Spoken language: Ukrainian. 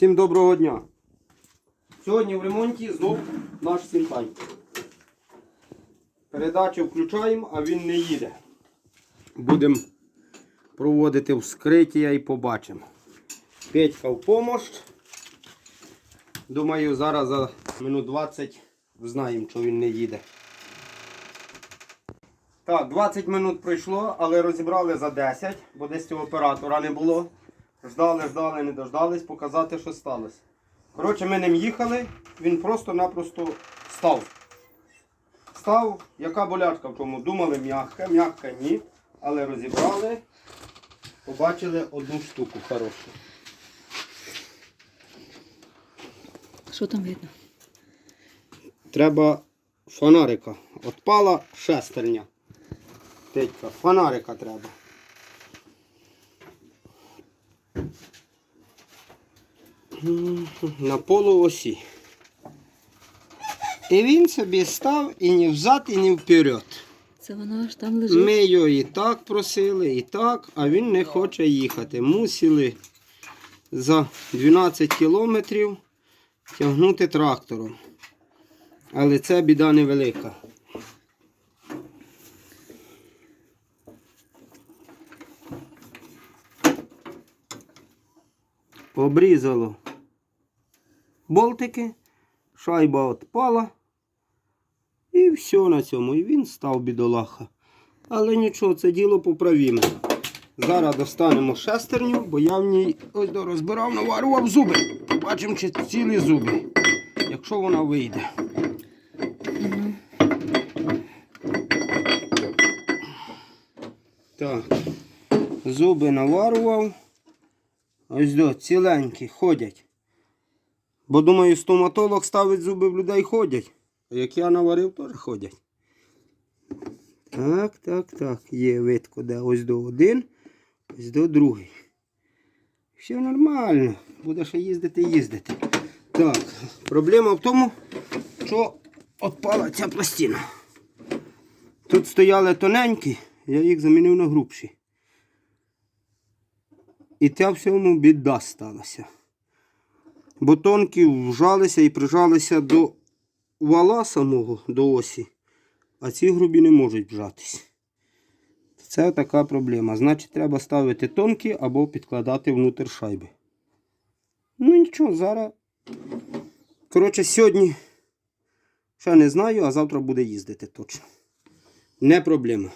Всім доброго дня. Сьогодні в ремонті знов наш сінтань. Передачу включаємо, а він не їде. Будемо проводити вскриття і побачимо. Петька в помощь. Думаю, зараз за минут 20 знаємо, що він не їде. Так, 20 минут пройшло, але розібрали за 10, бо десь цього оператора не було. Ждали, ждали, не дождались, показати, що сталося. Коротше, ми ним їхали, він просто-напросто став. Став, яка болячка в тому? Думали м'яка, м'яка ні. Але розібрали, побачили одну штуку хорошу. Що там видно? Треба фонарика. Отпала шестерня. Петька, фонарика треба. На полуосі. І він собі став і ні взад, і ні вперед. Це воно аж там лежить. Ми його і так просили, і так, а він не хоче їхати. Мусили за 12 кілометрів тягнути трактором. Але це біда невелика. Обрізало болтики, шайба відпала. І все на цьому. І він став бідолаха. Але нічого, це діло поправіме. Зараз достанемо шестерню, бо я в ній ось до розбирав, наварував зуби. Побачимо, чи цілі зуби. Якщо вона вийде. Так. Зуби наварував. Ось до, ціленькі, ходять. Бо думаю, стоматолог ставить зуби в людей ходять. А як я наварив, теж ходять. Так, так, так. Є видко, де ось до один, ось до другий. Все нормально. Буде ще їздити, їздити. Так, проблема в тому, що відпала ця пластина. Тут стояли тоненькі, я їх замінив на грубші. І те всьому біда сталася. Бо тонкі вжалися і прижалися до вала самого, до осі, а ці грубі не можуть вжатись. Це така проблема. Значить, треба ставити тонкі або підкладати внутрь шайби. Ну нічого, зараз. Коротше, сьогодні ще не знаю, а завтра буде їздити точно. Не проблема.